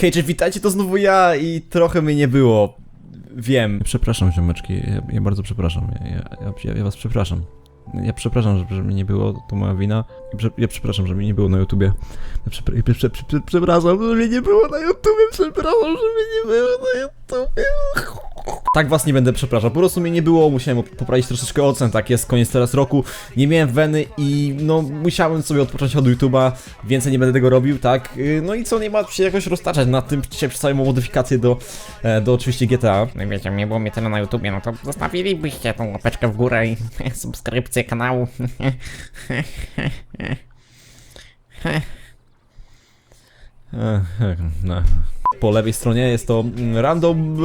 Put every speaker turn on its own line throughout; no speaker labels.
Hej, cześć, witajcie, to znowu ja i trochę mnie nie było. Wiem. Przepraszam, ziomeczki, ja, ja bardzo przepraszam, ja, ja, ja, was przepraszam. Ja przepraszam, że, że mnie nie było, to moja wina. Prze- Ja przepraszam, że mnie nie było na YouTubie. Ja ja prze- prze- prze- przepraszam, że mnie nie było na YouTubie, przepraszam, że mnie nie było na YouTubie. Tak was nie będę przepraszał, po prostu mnie nie było, musiałem poprawić troszeczkę ocen, tak jest, koniec teraz roku, nie miałem weny i no musiałem sobie odpocząć od YouTube'a, więcej nie będę tego robił, tak, Yy, no i co, nie ma się jakoś roztaczać nad tym, dzisiaj przedstawię modyfikację do, e, do oczywiście GTA.
No i wiecie, nie było mnie tyle na YouTubie, no to zostawilibyście tą łapeczkę w górę i subskrypcję kanału.
E, e, no. Po lewej stronie jest to mm, Random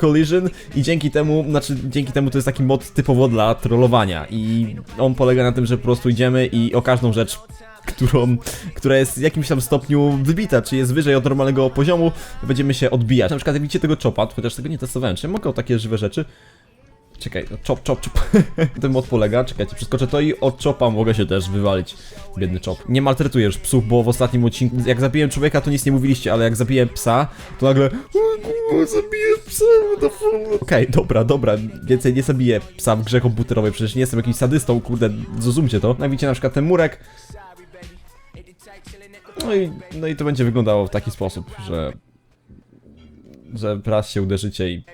Collision i dzięki temu, znaczy dzięki temu to jest taki mod typowo dla trollowania i on polega na tym, że po prostu idziemy i o każdą rzecz którą, która jest w jakimś tam stopniu wybita, czy jest wyżej od normalnego poziomu, będziemy się odbijać. Na przykład jak widzicie tego chopa, chociaż tego nie testowałem, czy ja mogę o takie żywe rzeczy? Czekaj, no, chop, chop, chop. Ten mod polega, czekajcie, przeskoczę to i od chopa mogę się też wywalić. Biedny chop. Nie maltretuję już psów, bo w ostatnim odcinku, jak zabiłem człowieka, to nic nie mówiliście, ale jak zabiję psa, to nagle "O kurwa, zabiję psa, fuck?" Okej, dobra, dobra, więcej nie zabiję psa w grze komputerowej, przecież nie jestem jakimś sadystą, kurde, zrozumcie to. No i widzicie na przykład ten murek. No i, no i to będzie wyglądało w taki sposób, że... że raz się uderzycie i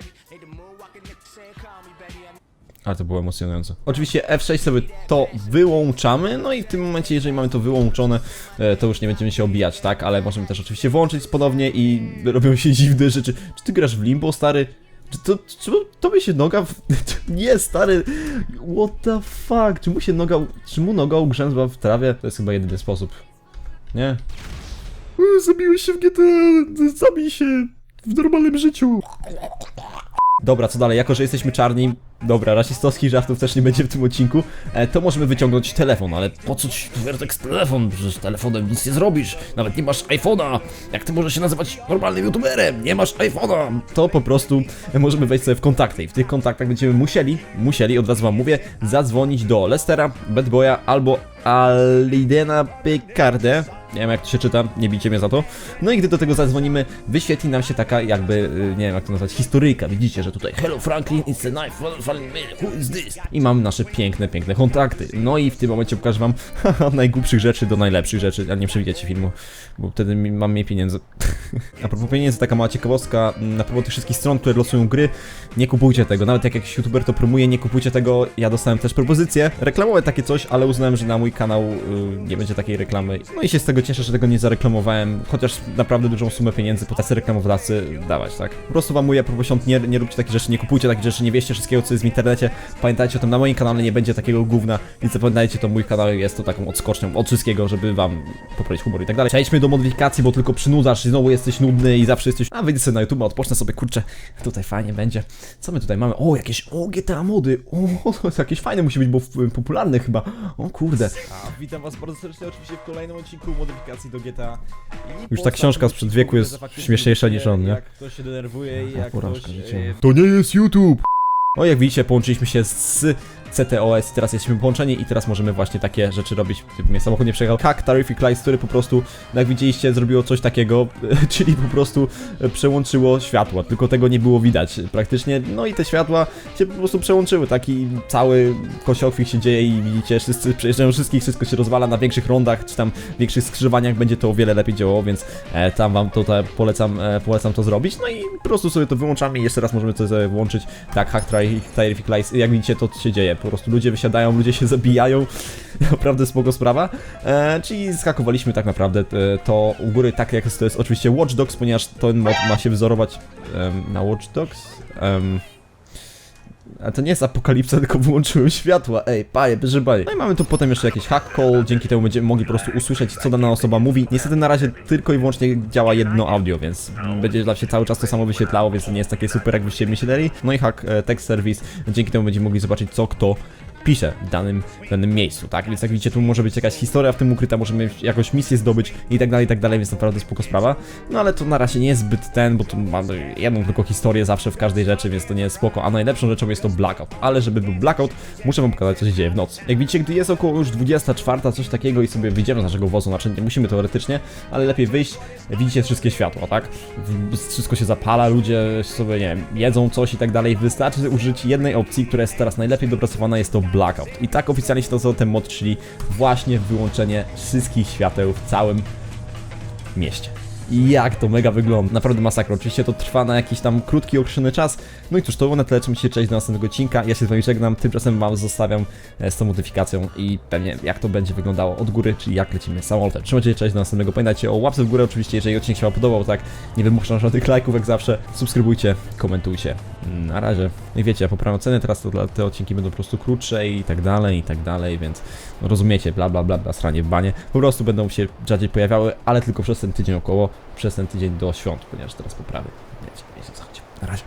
ale to było emocjonujące. Oczywiście F6 sobie to wyłączamy, no i w tym momencie, jeżeli mamy to wyłączone, e, to już nie będziemy się obijać, tak? Ale możemy też oczywiście włączyć ponownie i robią się dziwne rzeczy. Czy ty grasz w Limbo, stary? Czy to, czy tobie się noga w... Nie, stary, what the fuck? Czy mu się noga, czy mu noga ugrzęzła w trawie? To jest chyba jedyny sposób. Nie? Zabiłeś się w GTA, zabij się w normalnym życiu. Dobra, co dalej? Jako, że jesteśmy czarni, dobra, rasistowskich żartów też nie będzie w tym odcinku, e, to możemy wyciągnąć telefon, ale po co ci Wertex telefon? Przecież telefonem nic nie zrobisz, nawet nie masz iPhone'a. Jak ty możesz się nazywać normalnym youtuberem? Nie masz iPhone'a. To po prostu e, możemy wejść sobie w kontakty i w tych kontaktach będziemy musieli, musieli, od razu wam mówię, zadzwonić do Lestera, Bad Boya albo Alidena Picarde. Nie wiem jak to się czyta, nie bijcie mnie za to. No i gdy do tego zadzwonimy, wyświetli nam się taka jakby, y, nie wiem jak to nazwać, historyjka. Widzicie, że tutaj Hello Franklin, it's a knife, who is this? I mamy nasze piękne, piękne kontakty. No i w tym momencie pokażę wam najgłupszych rzeczy do najlepszych rzeczy, ale nie przewidzicie filmu, bo wtedy mam mniej pieniędzy. A propos pieniędzy, taka mała ciekawostka, na propos tych wszystkich stron, które losują gry, nie kupujcie tego. Nawet jak jakiś youtuber to promuje, nie kupujcie tego. Ja dostałem też propozycję reklamowe takie coś, ale uznałem, że na mój kanał y, nie będzie takiej reklamy. No i się z tego cieszę, że tego nie zareklamowałem, chociaż naprawdę dużą sumę pieniędzy po tacy reklamodawcy dawać, tak? Po prostu wam mówię, a propos świąt, nie, nie róbcie takich rzeczy, nie kupujcie takich rzeczy, nie wieście wszystkiego, co jest w internecie. Pamiętajcie o tym, na moim kanale nie będzie takiego gówna, więc zapamiętajcie to, mój kanał jest to taką odskocznią od wszystkiego, żeby wam poprawić humor i tak dalej. Przejdźmy do modyfikacji, bo tylko przynudzasz i znowu jesteś nudny i zawsze jesteś... A wyjdę sobie na YouTube, odpocznę sobie, kurczę, tutaj fajnie będzie. Co my tutaj mamy? O, jakieś, o, GTA mody, o, to jest jakieś fajne musi być, bo popularne chyba. O kurde. A, witam was bardzo serdecznie oczywiście w kolejnym odcinku modyfikacji do GTA. I
Już ta książka sprzed wieku jest
faktycznie,
śmieszniejsza niż on, nie?
Jak ktoś się denerwuje i jak
porażka
ktoś...
życiowa.
e,
To nie jest YouTube!
o, jak widzicie, połączyliśmy się z CTOS teraz jesteśmy połączeni i teraz możemy właśnie takie rzeczy robić. Typ mnie samochód nie przejechał. Hack Terrific Lights, który po prostu, jak widzieliście, zrobiło coś takiego, czyli po prostu e, przełączyło światła, tylko tego nie było widać praktycznie. No i te światła się po prostu przełączyły, taki cały kociochwik się dzieje i widzicie, wszyscy przejeżdżają wszystkich, wszystko się rozwala na większych rondach, czy tam większych skrzyżowaniach będzie to o wiele lepiej działało, więc e, tam wam tutaj polecam, e, polecam to zrobić. No i po prostu sobie to wyłączamy i jeszcze raz możemy to sobie włączyć. Tak, Hack Terrific Lights, jak widzicie, to się dzieje. Po prostu ludzie wysiadają, ludzie się zabijają. Naprawdę spoko sprawa. E, czyli skakowaliśmy tak naprawdę e, to u góry, tak jak to jest oczywiście Watch Dogs, ponieważ ten mod ma się wzorować em, na Watch Dogs. Em, a to nie jest apokalipsa, tylko wyłączyłem światła. Ej, paje, bierze baje. No i mamy tu potem jeszcze jakiś hack call, dzięki temu będziemy mogli po prostu usłyszeć, co dana osoba mówi. Niestety na razie tylko i wyłącznie działa jedno audio, więc będzie dla się cały czas to samo wyświetlało, więc to nie jest takie super, jakbyście myśleli. No i hack e, text service, dzięki temu będziemy mogli zobaczyć, co kto pisze w danym, w danym miejscu, tak? Więc jak widzicie, tu może być jakaś historia w tym ukryta, możemy jakąś misję zdobyć i tak dalej, i tak dalej, więc naprawdę spoko sprawa. No ale to na razie nie jest zbyt ten, bo tu mamy jedną tylko historię zawsze w każdej rzeczy, więc to nie jest spoko, a najlepszą rzeczą jest to blackout. Ale żeby był blackout, muszę wam pokazać, co się dzieje w nocy. Jak widzicie, gdy jest około już 24, coś takiego i sobie wyjdziemy z naszego wozu, znaczy nie musimy teoretycznie, ale lepiej wyjść, widzicie wszystkie światła, tak? Wszystko się zapala, ludzie sobie, nie wiem, jedzą coś i tak dalej. Wystarczy użyć jednej opcji, która jest teraz najlepiej dopracowana, jest to blackout. I tak oficjalnie się nazywa ten mod, czyli właśnie wyłączenie wszystkich świateł w całym mieście. Jak to mega wygląda. Naprawdę masakra. Oczywiście to trwa na jakiś tam krótki, określony czas. No i cóż, to było na tyle. Czym się cześć do następnego odcinka. Ja się z wami żegnam. Tymczasem wam zostawiam e, z tą modyfikacją i pewnie jak to będzie wyglądało od góry, czyli jak lecimy samolotem. Trzymajcie się, cześć do następnego. Pamiętajcie o łapce w górę oczywiście, jeżeli odcinek się wam podobał, tak? Nie wymuszam żadnych lajków jak zawsze. Subskrybujcie, komentujcie. Na razie. No i wiecie, ja poprawiam ceny, teraz to dla- te odcinki będą po prostu krótsze i tak dalej, i tak dalej, więc no rozumiecie, bla bla bla, bla sranie w banie. Po prostu będą się rzadziej pojawiały, ale tylko przez ten tydzień około, przez ten tydzień do świąt, ponieważ teraz poprawy. Wiecie, wiecie co chodzi. Na razie.